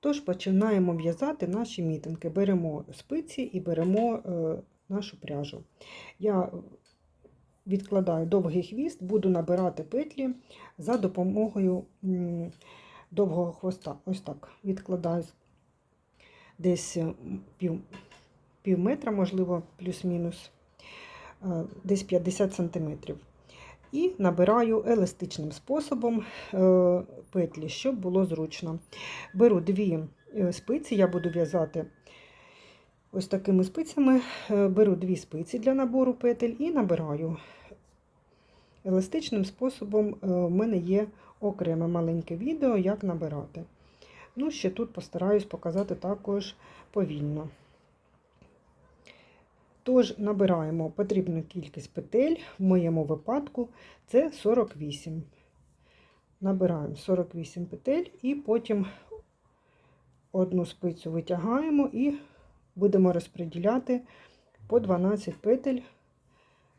Тож починаємо в'язати наші мітинки. Беремо спиці і беремо е, нашу пряжу. Я відкладаю довгий хвіст, буду набирати петлі за допомогою довгого хвоста. Ось так. Відкладаю десь пів, пів метра, можливо, плюс-мінус, е, десь 50 сантиметрів. І набираю еластичним способом е, петлі, щоб було зручно. Беру дві е, спиці, я буду в'язати ось такими спицями. Е, Беру дві спиці для набору петель і набираю. Еластичним способом в мене є окреме маленьке відео, як набирати. Ну, ще тут постараюсь показати також повільно. Тож набираємо потрібну кількість петель, в моєму випадку це 48. Набираємо 48 петель і потім одну спицю витягаємо і будемо розподіляти по 12 петель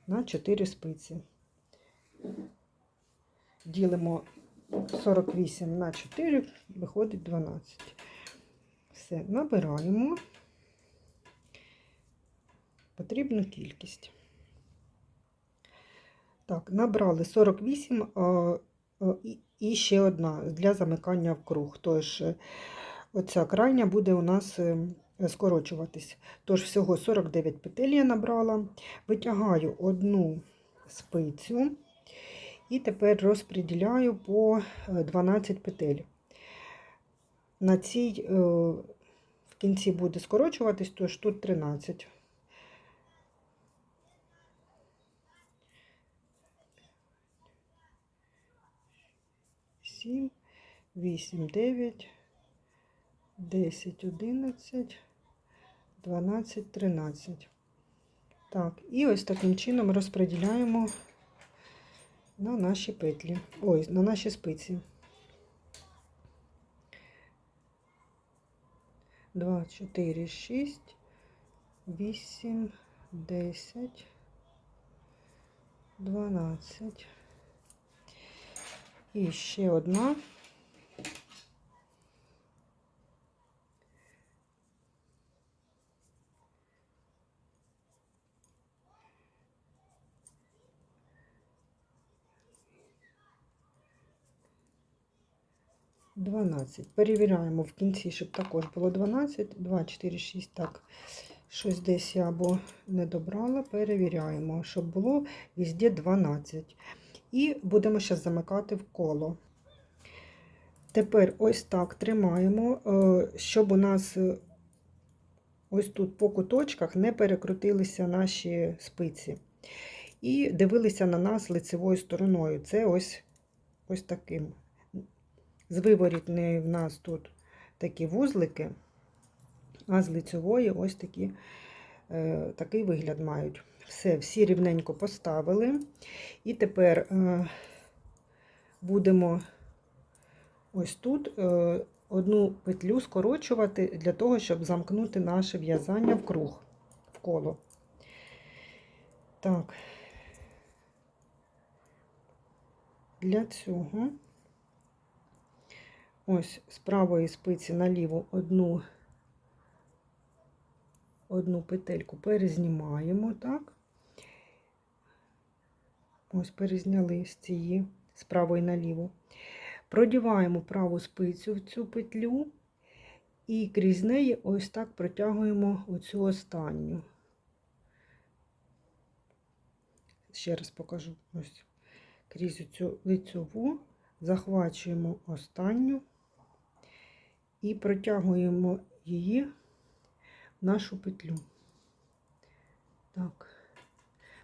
на 4 спиці. Ділимо 48 на 4, виходить 12. Все, набираємо потрібну кількість. Так, набрали 48 а, а, і, ще одна для замикання в круг. Тож, е, оця крайня буде у нас е, скорочуватись. Тож, всього 49 петель я набрала. Витягаю одну спицю і тепер розподіляю по 12 петель. На цій е, в кінці буде скорочуватись, тож тут 13. Сім, вісім, дев'ять, десять, одинадцять, дванадцять, тринадцять. Так, і ось таким чином розподіляємо на наші петлі. Ой, на наші спиці. Два, чотири, шість, вісім, десять, дванадцять. І ще одна. Дванадцять. Перевіряємо в кінці, щоб також було 12. 2, 4, 6. Так, щось десь я або не добрала. Перевіряємо, щоб було везде 12. І будемо зараз замикати в коло. Тепер ось так тримаємо, е, щоб у нас е, ось тут по куточках не перекрутилися наші спиці. І дивилися на нас лицевою стороною. Це ось ось таким. З виворітної в нас тут такі вузлики, а з лицевої ось такі, е, такий вигляд мають. Все, всі рівненько поставили. І тепер е, будемо ось тут е, одну петлю скорочувати для того, щоб замкнути наше в'язання в круг, в коло. Так, для цього ось з правої спиці на ліву одну одну петельку перезнімаємо, так? Ось перезняли з цієї з правої на. Продіваємо праву спицю в цю петлю і крізь неї ось так протягуємо оцю останню. Ще раз покажу ось крізь цю лицьову, захвачуємо останню і протягуємо її в нашу петлю. Так,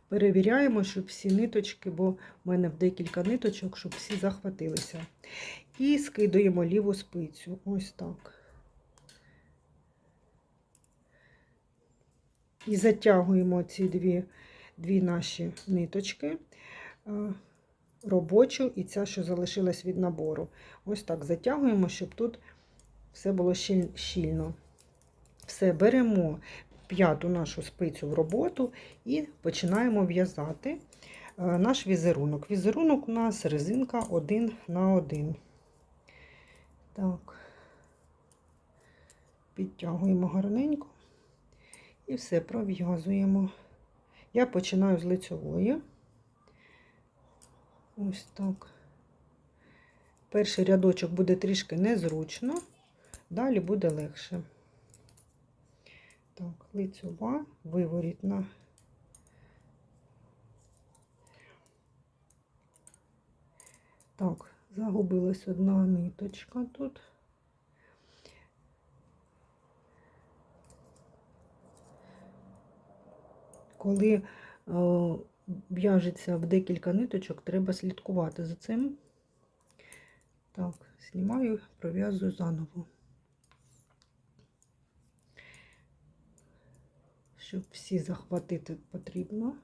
перевіряємо, щоб всі ниточки, бо в мене декілька ниточок, щоб всі захватилися. І скидуємо ліву спицю. Ось так. І затягуємо ці дві, дві наші ниточки, робочу і ця, що залишилась від набору. Ось так затягуємо, щоб тут все було щільно. Все, беремо п'яту нашу спицю в роботу і починаємо в'язати наш візерунок. Візерунок у нас резинка 1 на 1. Так. підтягуємо гарненько і все пров'язуємо. Я починаю з лицьової. Ось так. Перший рядочок буде трішки незручно, далі буде легше. Так, лицьова, виворітна. Так, загубилась одна ниточка тут. Коли е, в'яжеться в декілька ниточок, треба слідкувати за цим. Так, знімаю, пров'язую заново. Щоб всі захватити потрібно.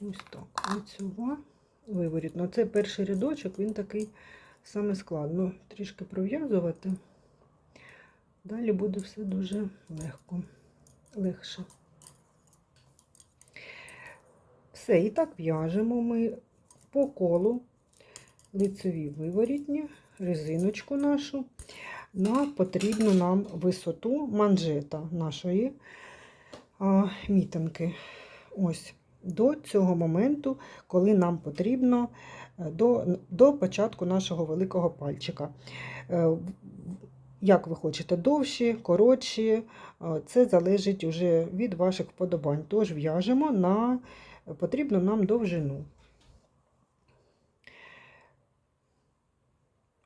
Ось так. Лицьова, виворітно. Це перший рядочок, він такий саме складно. Трішки пров'язувати. Далі буде все дуже легко, легше. Все, і так в'яжемо ми по колу лицеві виворітні, резиночку нашу на потрібну нам висоту манжета нашої а, мітинки. Ось до цього моменту, коли нам потрібно е, до, до початку нашого великого пальчика. Е, Як ви хочете, довші, коротші, е, це залежить уже від ваших вподобань. Тож в'яжемо на потрібну нам довжину.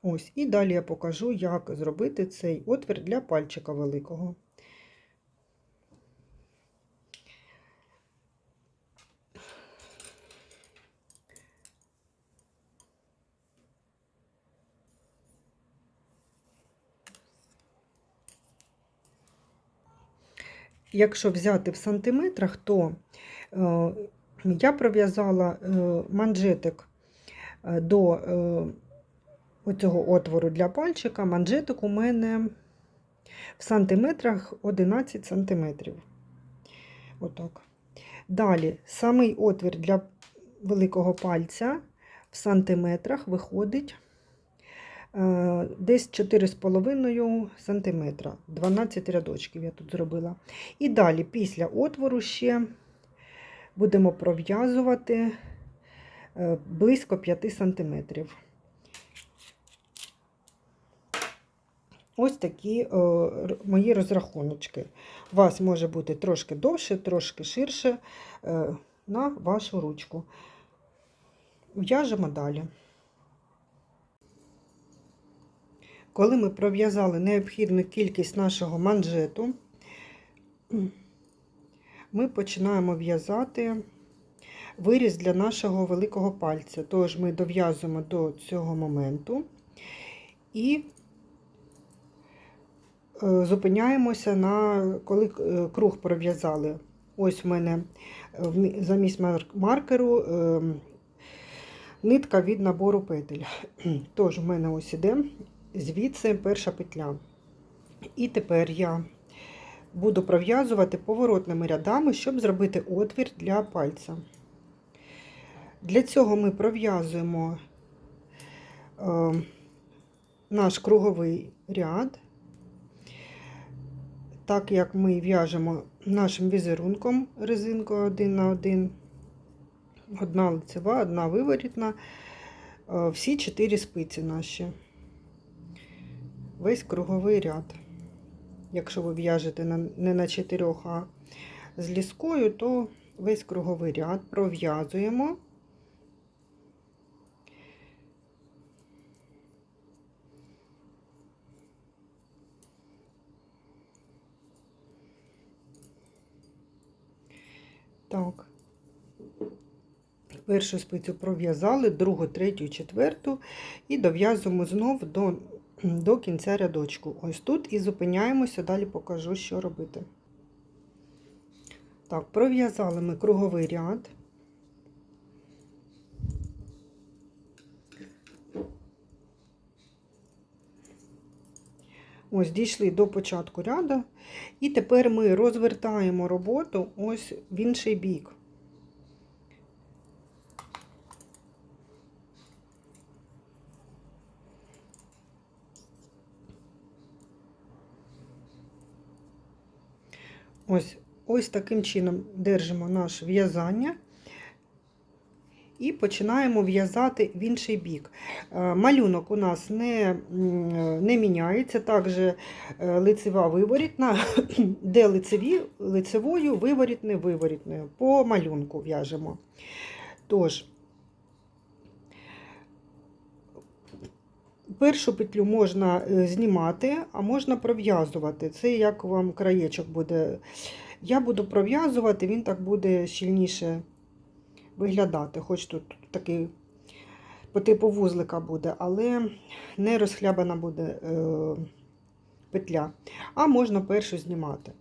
Ось, і далі я покажу, як зробити цей отвір для пальчика великого. Якщо взяти в сантиметрах, то е, я пров'язала е, манжетик е, до оцього отвору для пальчика. Манжетик у мене в сантиметрах 11 сантиметрів. Отак. Далі, самий отвір для великого пальця в сантиметрах виходить десь 4,5 см, 12 рядочків я тут зробила. І далі, після отвору ще будемо пров'язувати е, близько 5 см. Ось такі е, мої розрахуночки. У вас може бути трошки довше, трошки ширше е, на вашу ручку. В'яжемо далі. Коли ми пров'язали необхідну кількість нашого манжету, ми починаємо в'язати виріз для нашого великого пальця. Тож ми дов'язуємо до цього моменту і е, зупиняємося на коли е, круг пров'язали. Ось в мене замість маркеру е, нитка від набору петель. Тож, в мене ось іде звідси перша петля. І тепер я буду пров'язувати поворотними рядами, щоб зробити отвір для пальця. Для цього ми пров'язуємо е, наш круговий ряд, так як ми в'яжемо нашим візерунком резинкою один на один, одна лицева, одна виворітна, е, всі чотири спиці наші, весь круговий ряд. Якщо ви в'яжете не на чотирьох, а з ліскою, то весь круговий ряд пров'язуємо. Так, першу спицю пров'язали, другу, третю, четверту і дов'язуємо знов до до кінця рядочку. Ось тут і зупиняємося, далі покажу, що робити. Так, пров'язали ми круговий ряд. Ось, дійшли до початку ряду, і тепер ми розвертаємо роботу ось в інший бік. Ось, ось таким чином держимо наше в'язання і починаємо в'язати в інший бік. Е, Малюнок у нас не, не міняється, також е, лицева виворітна, де лицеві, лицевою, виворітне, виворітною. По малюнку в'яжемо. Тож, першу петлю можна е, знімати, а можна пров'язувати. Це як вам краєчок буде. Я буду пров'язувати, він так буде щільніше виглядати. Хоч тут такий по типу вузлика буде, але не розхлябана буде е, петля. А можна першу знімати.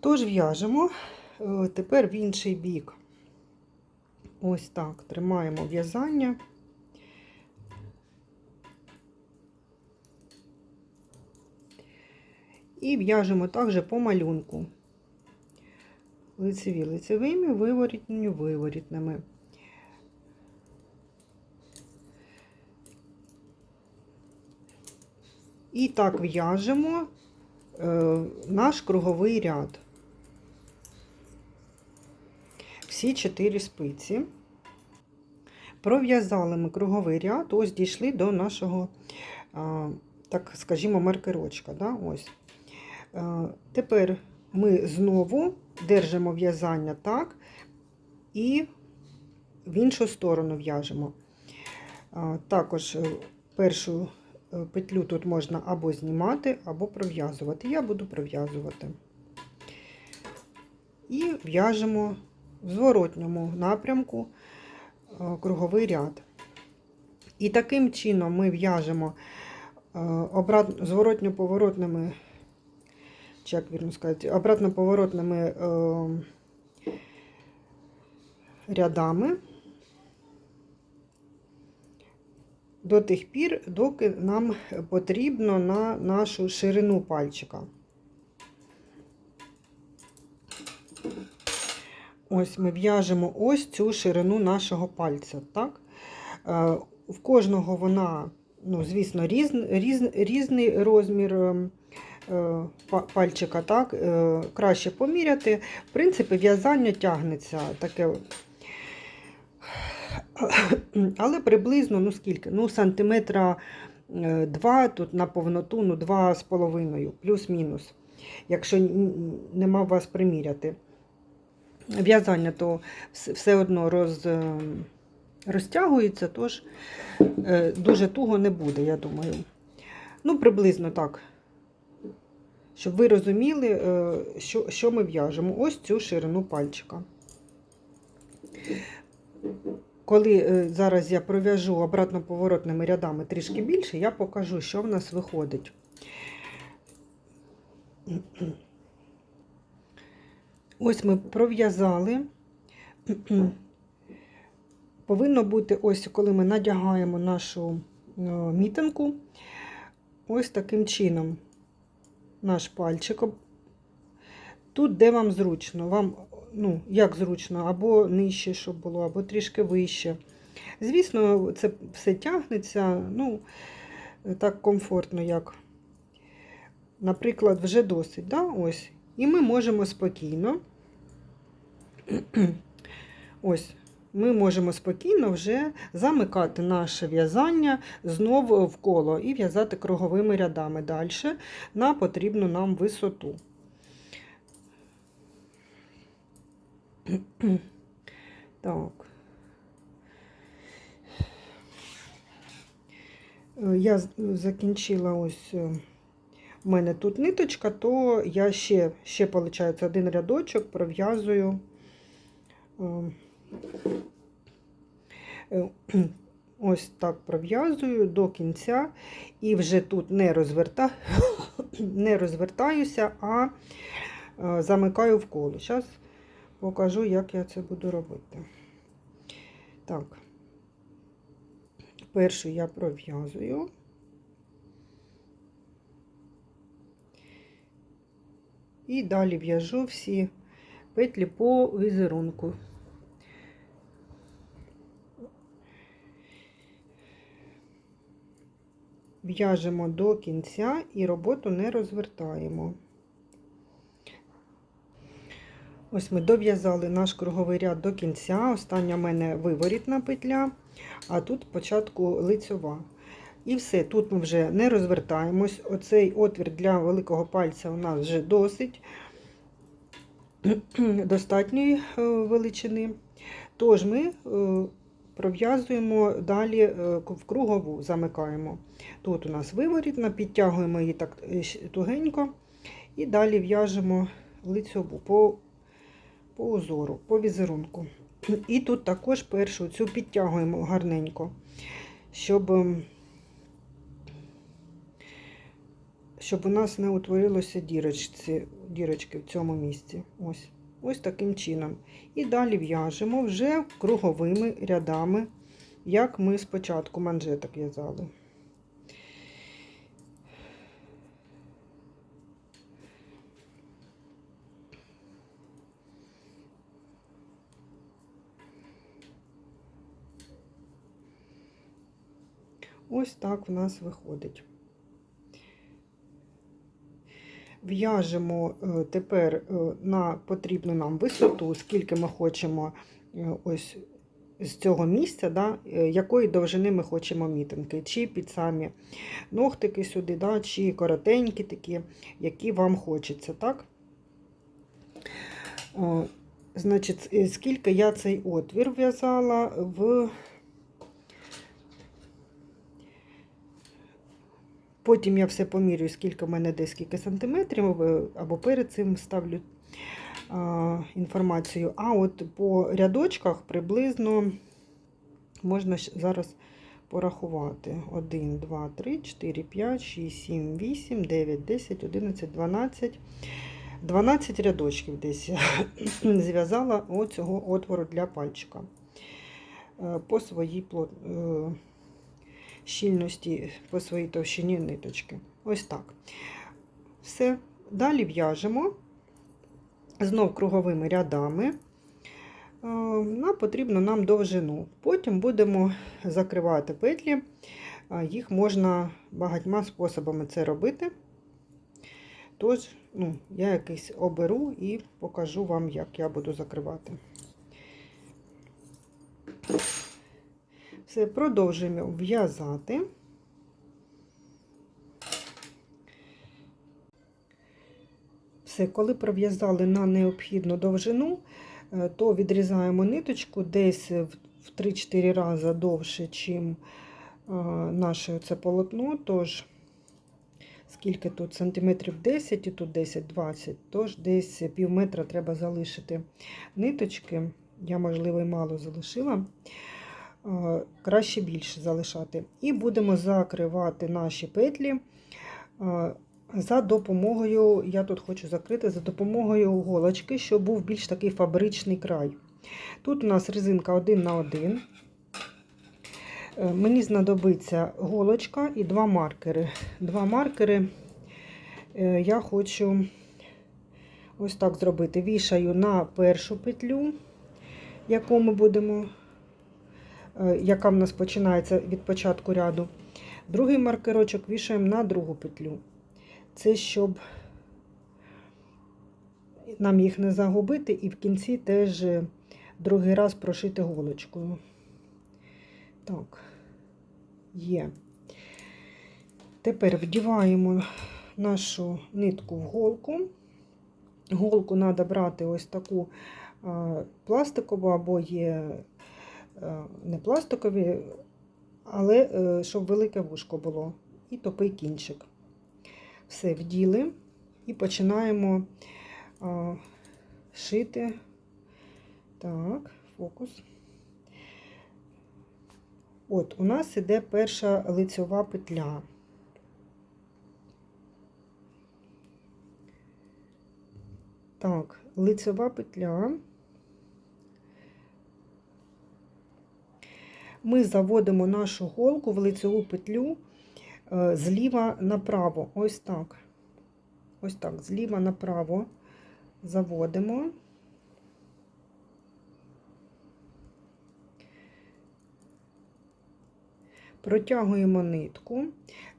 Тож в'яжемо е, тепер в інший бік. Ось так, тримаємо в'язання. І в'яжемо також по малюнку. Лицеві лицевими, виворітні виворітними. І так в'яжемо е, наш круговий ряд. Всі чотири спиці. Пров'язали ми круговий ряд, ось дійшли до нашого, так скажімо, маркерочка. Да? Ось. А, тепер ми знову держимо в'язання так і в іншу сторону в'яжемо. Також е, першу е, петлю тут можна або знімати, або пров'язувати. Я буду пров'язувати. І в'яжемо в зворотньому напрямку е, круговий ряд. І таким чином ми в'яжемо е, зворотньо-поворотними, як вірно сказати, обратно-поворотними е, рядами до тих пір, доки нам потрібно на нашу ширину пальчика. Ось ми в'яжемо ось цю ширину нашого пальця. Так? Е, В кожного вона, ну, звісно, різ, різ, різний розмір е, е, па- пальчика. Так? Е, Краще поміряти. В принципі, в'язання тягнеться таке. Але приблизно, ну скільки? Ну, сантиметра е, два тут на повноту, ну, два з половиною, плюс-мінус, якщо нема вас приміряти в'язання то все одно роз, е, розтягується, тож е, дуже туго не буде, я думаю. Ну, приблизно так. Щоб ви розуміли, е, що, що ми в'яжемо. Ось цю ширину пальчика. Коли е, зараз я пров'яжу обратно-поворотними рядами трішки більше, я покажу, що в нас виходить. Ось ми пров'язали. Повинно бути, ось коли ми надягаємо нашу е, мітинку, ось таким чином наш пальчик. Тут, де вам зручно, вам, ну, як зручно, або нижче, щоб було, або трішки вище. Звісно, це все тягнеться, ну, так комфортно, як, наприклад, вже досить. Да? Ось. І ми можемо спокійно, ось, ми можемо спокійно вже замикати наше в'язання знову в коло і в'язати круговими рядами далі на потрібну нам висоту. Так. Е, Я закінчила ось. е, У мене тут ниточка, то я ще, ще виходить, один рядочок пров'язую. Е, Ось так пров'язую до кінця і вже тут не, розверта... не розвертаюся, а е, замикаю в коло. Зараз покажу, як я це буду робити. Так, першу я пров'язую. І далі в'яжу всі петлі по візерунку. В'яжемо до кінця і роботу не розвертаємо. Ось ми дов'язали наш круговий ряд до кінця. Остання в мене виворітна петля, а тут спочатку лицьова. І все, тут ми вже не розвертаємось. Оцей отвір для великого пальця у нас вже досить достатньої е, величини. Тож ми е, пров'язуємо далі е, в кругову, замикаємо. Тут у нас виворітна, підтягуємо її так е, тугенько і далі в'яжемо лицьову по, по узору, по візерунку. І тут також першу цю підтягуємо гарненько, щоб, ем, щоб у нас не утворилося дірочці, дірочки в цьому місці. Ось. Ось таким чином. І далі в'яжемо вже круговими рядами, як ми спочатку манжеток в'язали. Ось так в нас виходить. В'яжемо е, тепер е, на потрібну нам висоту, скільки ми хочемо е, ось з цього місця, да, якої довжини ми хочемо мітинки, чи під самі ногтики сюди, да, чи коротенькі такі, які вам хочеться. так? Значить, скільки я цей отвір в'язала в. Потім я все помірюю, скільки в мене десь скільки сантиметрів, е, або перед цим ставлю а, інформацію. А от по рядочках приблизно можна зараз порахувати. 1, 2, 3, 4, 5, 6, 7, 8, 9, 10, 11, 12. 12 рядочків десь зв'язала оцього отвору для пальчика. Е, По своїй е, щільності, по своїй товщині ниточки. Ось так. Все. Далі в'яжемо знов круговими рядами е, на потрібну нам довжину. Потім будемо закривати петлі. Е, Їх можна багатьма способами це робити. Тож, ну, я якийсь оберу і покажу вам, як я буду закривати. Все, продовжуємо в'язати. Все, коли пров'язали на необхідну довжину, е, то відрізаємо ниточку десь в в 3-4 рази довше, чим е, наше це полотно. Тож, скільки тут сантиметрів 10 і тут 10-20, тож десь пів метра треба залишити ниточки. Я, можливо, і мало залишила. Е, Краще більше залишати. І будемо закривати наші петлі е, за допомогою, я тут хочу закрити за допомогою голочки, щоб був більш такий фабричний край. Тут у нас резинка 1 на 1. Е, Мені знадобиться голочка і два маркери. Два маркери я хочу ось так зробити. Вішаю на першу петлю, яку ми будемо, яка в нас починається від початку ряду. Другий маркерочок вішаємо на другу петлю. Це щоб нам їх не загубити, і в кінці теж е, другий раз прошити голочкою. Так, є. Тепер вдіваємо нашу нитку в голку. Голку треба брати ось таку пластикову, або є не пластикові, але е, щоб велике вушко було, і топий кінчик. Все вділи і починаємо шити. Так, фокус. От, у нас іде перша лицьова петля. Так, лицьова петля. Ми заводимо нашу голку в лицьову петлю е, зліва направо. Ось так. Ось так, зліва направо заводимо. Протягуємо нитку,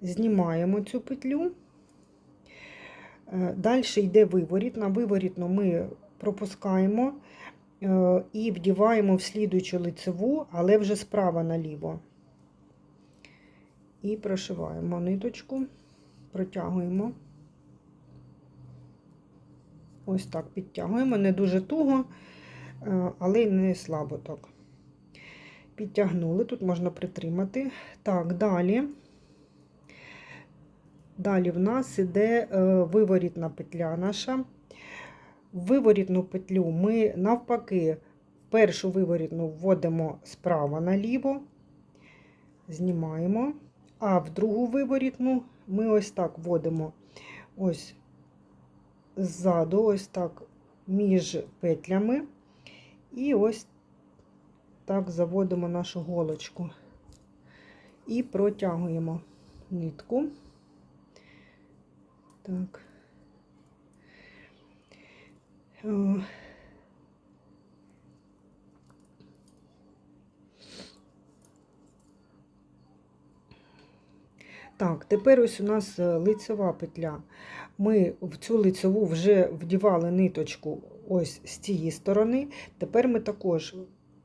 знімаємо цю петлю. Далі йде виворіт. На виворітну ми пропускаємо е, і вдіваємо в слідуючу лицеву, але вже справа наліво. І прошиваємо ниточку, протягуємо. Ось так підтягуємо, не дуже туго, е, але й не слабо так. Підтягнули, тут можна притримати. Так, далі. Далі в нас іде е, виворітна петля наша. Виворітну петлю ми навпаки першу виворітну вводимо справа наліво, знімаємо, а в другу виворітну ми ось так вводимо ось ззаду, ось так між петлями, і ось так заводимо нашу голочку і протягуємо нитку. Так. Так, тепер ось у нас е, лицева петля. Ми в цю лицеву вже вдівали ниточку ось з цієї сторони. Тепер ми також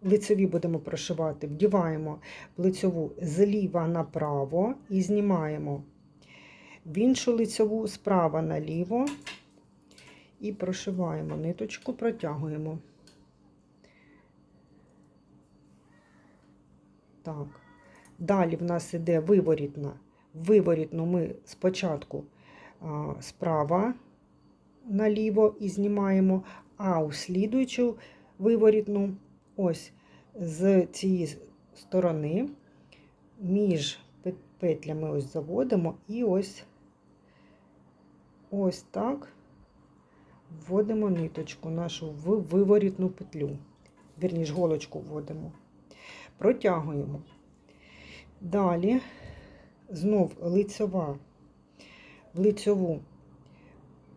лицеві будемо прошивати, вдіваємо лицеву зліва направо і знімаємо в іншу лицеву справа наліво і прошиваємо ниточку, протягуємо. Так. Далі в нас іде виворітна. Виворітну ми спочатку а, справа наліво і знімаємо, а у слідуючу виворітну ось з цієї сторони між петлями ось заводимо і ось ось так вводимо ниточку нашу в виворітну петлю. Вірніш, голочку вводимо. Протягуємо. Далі знов лицьова. В лицьову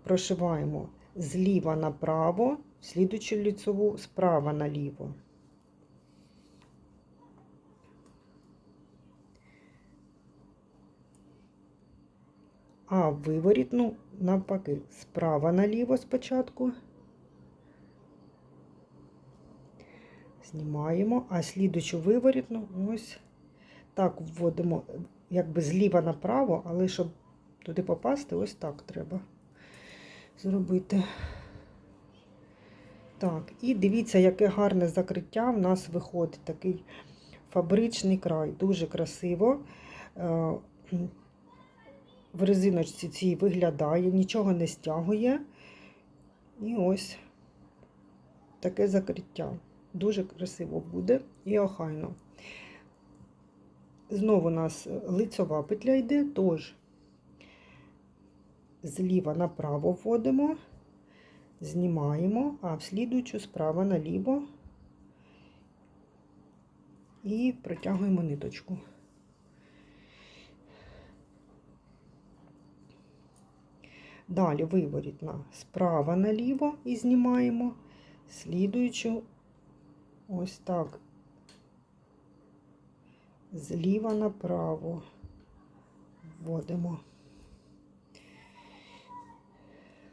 прошиваємо зліва направо, в слідучу лицьову справа наліво. А виворітну навпаки, справа наліво спочатку. Знімаємо, а слідучу виворітну ось так вводимо, якби зліва направо, але щоб туди попасти, ось так треба зробити. Так, і дивіться, яке гарне закриття в нас виходить. Такий фабричний край, дуже красиво. В резиночці цій виглядає, нічого не стягує. І ось таке закриття. Дуже красиво буде і охайно. Знову у нас лицьова петля йде, тож зліва направо вводимо, знімаємо, а в слідуючу справа наліво і протягуємо ниточку. Далі виворітна справа наліво і знімаємо, слідуючу ось так зліва направо вводимо.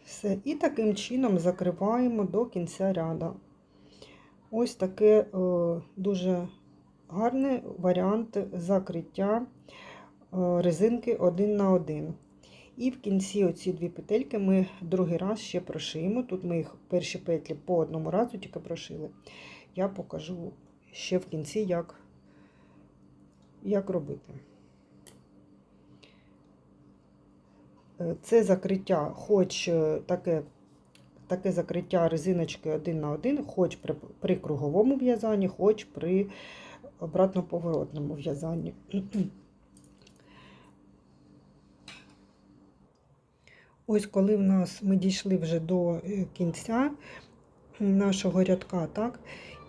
Все. І таким чином закриваємо до кінця ряду. Ось таке е, дуже гарний варіант закриття е, резинки один на один. І в кінці оці дві петельки ми другий раз ще прошиємо. Тут ми їх перші петлі по одному разу тільки прошили. Я покажу ще в кінці, як, як робити. Е, Це закриття, хоч е, таке, таке закриття резиночки один на один, хоч при, при круговому в'язанні, хоч при обратно-поворотному в'язанні. Ось коли в нас ми дійшли вже до е, кінця нашого рядка, так,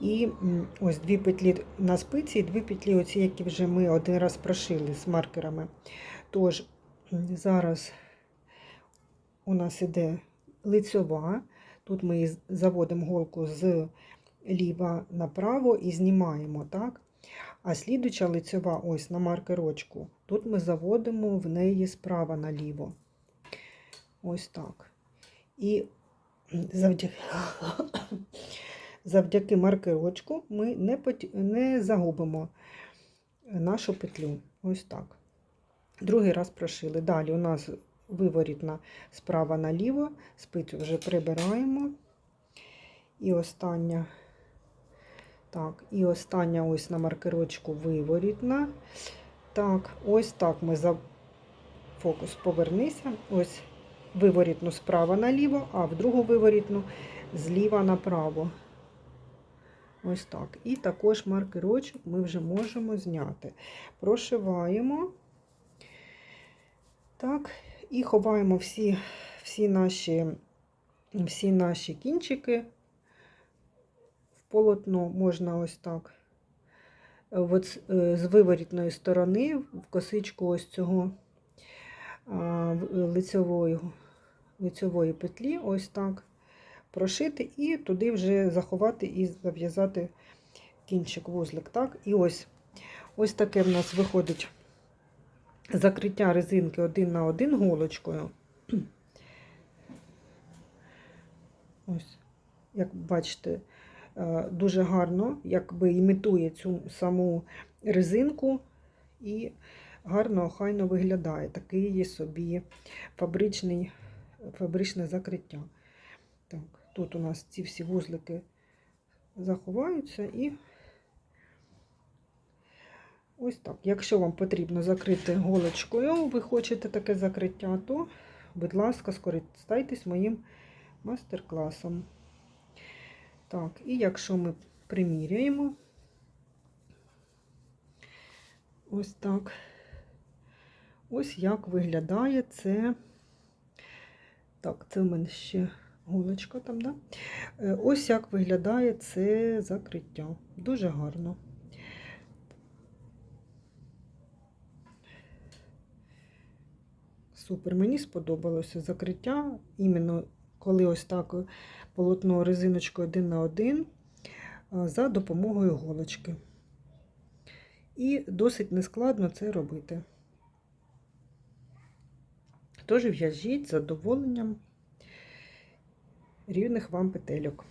і ось дві петлі на спиці, і дві петлі, оці, які вже ми один раз прошили з маркерами. Тож, зараз у нас іде лицьова, тут ми заводимо голку з ліва направо і знімаємо, так? А слідуча лицьова ось на маркерочку, тут ми заводимо в неї справа наліво. Ось так. І завдяки, завдяки маркерочку ми не, пот- не загубимо нашу петлю. Ось так. Другий раз прошили. Далі у нас виворітна справа наліво, спицю вже прибираємо. І остання, так, і остання ось на маркерочку виворітна. Так, ось так ми за фокус повернися. Ось виворітну справа наліво, а в другу виворітну зліва направо. Ось так. І також маркерочок ми вже можемо зняти. Прошиваємо. Так, і ховаємо всі, всі, наші, всі наші кінчики в полотно можна ось так. От з- е, виворітної сторони в косичку ось цього в- лицьової, петлі, ось так прошити і туди вже заховати і зав'язати кінчик вузлик. Так? І ось, ось таке в нас виходить закриття резинки один на один голочкою. Ось, як бачите, е, дуже гарно, якби імітує цю саму резинку і гарно, охайно виглядає. Такий є собі фабричний, фабричне закриття. Так, тут у нас ці всі вузлики заховаються і ось так. Якщо вам потрібно закрити голочкою, ви хочете таке закриття, то, будь ласка, скористайтесь моїм мастер-класом. Так, і якщо ми приміряємо, ось так, ось як виглядає це. Так, це в мене ще голочка там, да? Е, Ось як виглядає це закриття. Дуже гарно. Супер, мені сподобалося закриття, іменно коли ось так полотно резиночкою один на один за допомогою голочки. І досить нескладно це робити. Тож в'яжіть задоволенням рівних вам петельок.